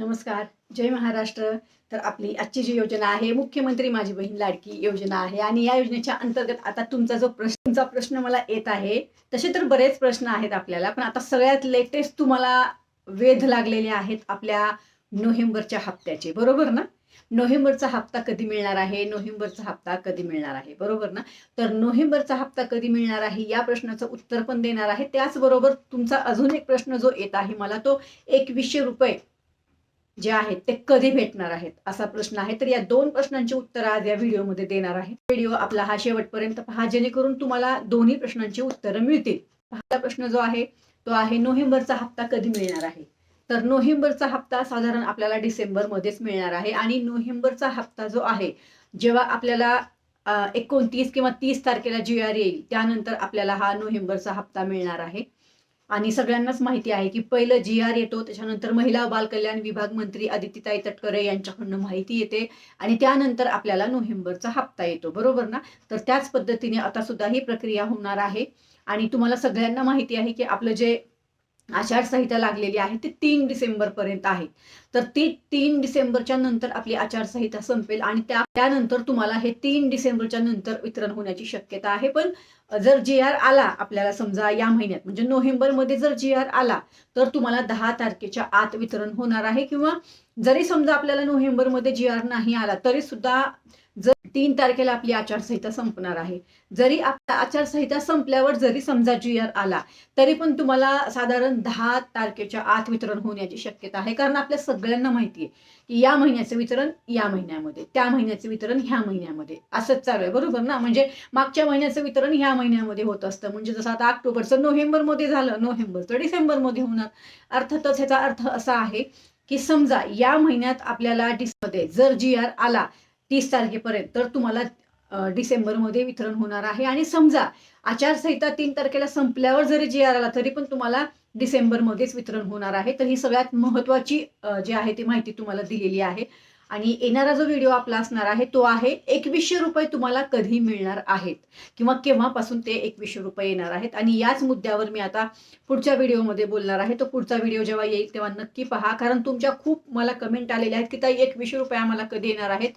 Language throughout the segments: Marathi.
नमस्कार जय महाराष्ट्र. तर आपली आजची जी योजना आहे मुख्यमंत्री माझी बहीण लाडकी योजना आहे आणि या योजनेच्या अंतर्गत आता तुमचा जो प्रश्न तुमचा प्रश्न मला येत आहे तसे तर बरेच प्रश्न आहेत आपल्याला पण आता सगळ्यात लेटेस्ट तुम्हाला वेध लागलेले आहेत आपल्या नोव्हेंबरच्या हप्त्याचे बरोबर ना? नोव्हेंबरचा हप्ता कधी मिळणार आहे? नोव्हेंबरचा हप्ता कधी मिळणार आहे? बरोबर ना? तर नोव्हेंबरचा हप्ता कधी मिळणार आहे? या प्रश्नाचं उत्तर पण देणार आहे. त्याचबरोबर तुमचा अजून एक प्रश्न जो येत आहे मला तो एकवीसशे रुपये जे आहेत ते कधी भेटणार आहेत? असा प्रश्न आहे. तर या दोन प्रश्नांची उत्तरं आज या व्हिडिओमध्ये देणार आहे. व्हिडिओ आपला हा शेवटपर्यंत पहा जेणेकरून तुम्हाला दोन्ही प्रश्नांची उत्तरं मिळतील. पहिला प्रश्न जो आहे तो आहे नोव्हेंबरचा हप्ता कधी मिळणार आहे? तर नोव्हेंबरचा हप्ता साधारण आपल्याला डिसेंबरमध्येच मिळणार आहे आणि नोव्हेंबरचा हप्ता जो आहे जेव्हा आपल्याला एकोणतीस किंवा तीस तारखेला जी आर येईल त्यानंतर आपल्याला हा नोव्हेंबरचा हप्ता मिळणार आहे. आणि सगळ्यांनाच माहिती आहे की पहिलं जी आर येतो त्याच्यानंतर महिला बालकल्याण विभाग मंत्री आदित्यताई तटकरे यांच्याकडनं माहिती येते आणि त्यानंतर आपल्याला नोव्हेंबरचा हप्ता येतो बरोबर ना? तर त्याच पद्धतीने आता सुद्धा ही प्रक्रिया होणार आहे. आणि तुम्हाला सगळ्यांना माहिती आहे की आपलं जे आचारसंहिता लागलेली आहे ती तीन डिसेंबर पर्यंत आहे. तर ती तीन डिसेंबरच्या नंतर आपली आचारसंहिता संपेल आणि त्या त्यानंतर तुम्हाला हे तीन डिसेंबरच्या नंतर वितरण होण्याची शक्यता आहे. पण जर जी आर आला आपल्याला समजा या महिन्यात म्हणजे नोव्हेंबरमध्ये जर जी आर आला तर तुम्हाला दहा तारखेच्या आत वितरण होणार आहे. किंवा जरी समजा आपल्याला नोव्हेंबरमध्ये जी आर नाही आला तरी सुद्धा जर तीन तारखेला आपली आचारसंहिता संपणार आहे. जरी आपल्या आचारसंहिता संपल्यावर जरी समजा जी आर आला तरी पण तुम्हाला साधारण दहा तारखेच्या आत वितरण होण्याची शक्यता आहे. कारण आपल्या सगळ्यांना माहिती आहे की या महिन्याचं वितरण या महिन्यामध्ये त्या महिन्याचं वितरण ह्या महिन्यामध्ये. असंच चालू आहे. बरोबर ना? म्हणजे मागच्या महिन्याचं वितरण ह्या महिन्यामध्ये होत असतं. म्हणजे जसं आता ऑक्टोबरचं नोव्हेंबरमध्ये झालं नोव्हेंबरचं डिसेंबरमध्ये होणार. अर्थातच ह्याचा अर्थ असा आहे की समजा या महिन्यात आपल्याला डिसमध्ये जर जी आर आला तीस तारखेपर्यंत. तर तुम्हाला डिसेंबरमध्ये वितरण होणार आहे. आणि समजा आचारसंहिता तीन तारखेला संपल्यावर जरी जी आर आला तरी पण तुम्हाला डिसेंबरमध्येच वितरण होणार आहे. तर ही सगळ्यात महत्त्वाची जी आहे ती माहिती तुम्हाला दिलेली आहे. आणि येणारा जो व्हिडिओ आपला असणार आहे तो आहे एकवीसशे रुपये तुम्हाला कधी मिळणार आहेत? किंवा केव्हापासून ते एकवीसशे रुपये येणार आहेत? आणि याच मुद्द्यावर मी आता पुढच्या व्हिडिओमध्ये बोलणार आहे. तो पुढचा व्हिडिओ जेव्हा येईल तेव्हा नक्की पहा. कारण तुमच्या खूप मला कमेंट आलेल्या आहेत की ताई एकवीसशे रुपये आम्हाला कधी येणार आहेत?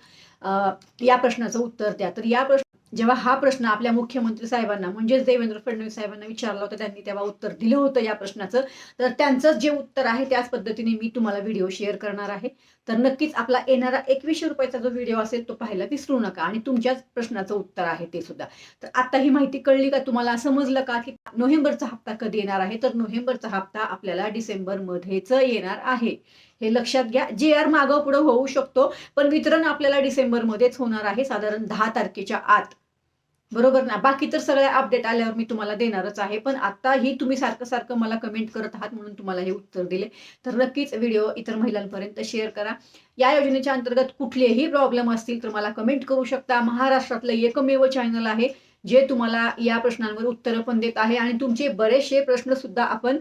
या प्रश्नाचं उत्तर द्या. तर या प्रश्न जेव्हा हा प्रश्न आपल्या मुख्यमंत्री साहेबांना म्हणजेच देवेंद्र फडणवीस साहेबांना विचारला होता त्यांनी तेव्हा उत्तर दिलं होतं या प्रश्नाचं. तर त्यांचं जे उत्तर आहे त्याच पद्धतीने मी तुम्हाला व्हिडिओ शेअर करणार आहे. तर नक्कीच आपला येणारा एकवीसशे रुपयाचा जो व्हिडिओ असेल तो पाहायला विसरू नका. आणि तुमच्याच प्रश्नाचं उत्तर आहे ते सुद्धा. तर आता ही माहिती कळली का? तुम्हाला समजलं का की नोव्हेंबरचा हप्ता कधी येणार आहे? तर नोव्हेंबरचा हप्ता आपल्याला डिसेंबरमध्येच येणार आहे. हे लक्षात घ्या. जे आर मागं पुढं होऊ शकतो पण वितरण आपल्याला डिसेंबरमध्येच होणार आहे साधारण दहा तारखेच्या आत. बरोबर ना? बाकी तर सगळ्या अपडेट आल्यावर मी तुम्हाला देणारच आहे. पण आताही तुम्ही सारखं सारखं मला कमेंट करत आहात म्हणून तुम्हाला हे उत्तर दिले. तर नक्कीच व्हिडिओ इतर महिलांपर्यंत शेअर करा. या योजनेच्या अंतर्गत कुठलेही प्रॉब्लेम असतील तर मला कमेंट करू शकता. महाराष्ट्रातलं एकमेव चॅनल आहे जे तुम्हाला या प्रश्नांवर उत्तरं पण देत आहे. आणि तुमचे बरेचसे प्रश्न सुद्धा आपण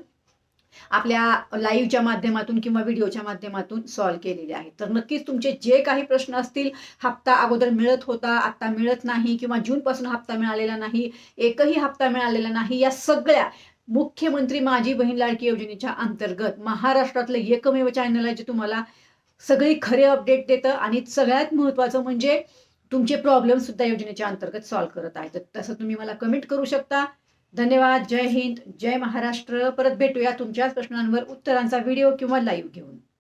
आपल्या लाईव्हच्या माध्यमातून किंवा व्हिडिओच्या माध्यमातून सॉल्व्ह केलेले आहेत. तर नक्कीच तुमचे जे काही प्रश्न असतील हप्ता अगोदर मिळत होता आता मिळत नाही किंवा जूनपासून हप्ता मिळालेला नाही एकही हप्ता मिळालेला नाही या सगळ्या मुख्यमंत्री माझी बहीण लाडकी योजनेच्या अंतर्गत महाराष्ट्रातलं एकमेव चॅनल आहे जे तुम्हाला सगळी खरे अपडेट देतं आणि सगळ्यात महत्त्वाचं म्हणजे तुमचे प्रॉब्लेम सुद्धा योजनेच्या अंतर्गत सॉल्व्ह करत आहे तर तसं तुम्ही मला कमेंट करू शकता. धन्यवाद जय हिंद जय महाराष्ट्र. परत भेटूया तुमच्याच प्रश्नांवर उत्तरांचा व्हिडिओ किंवा लाईव्ह घेऊन.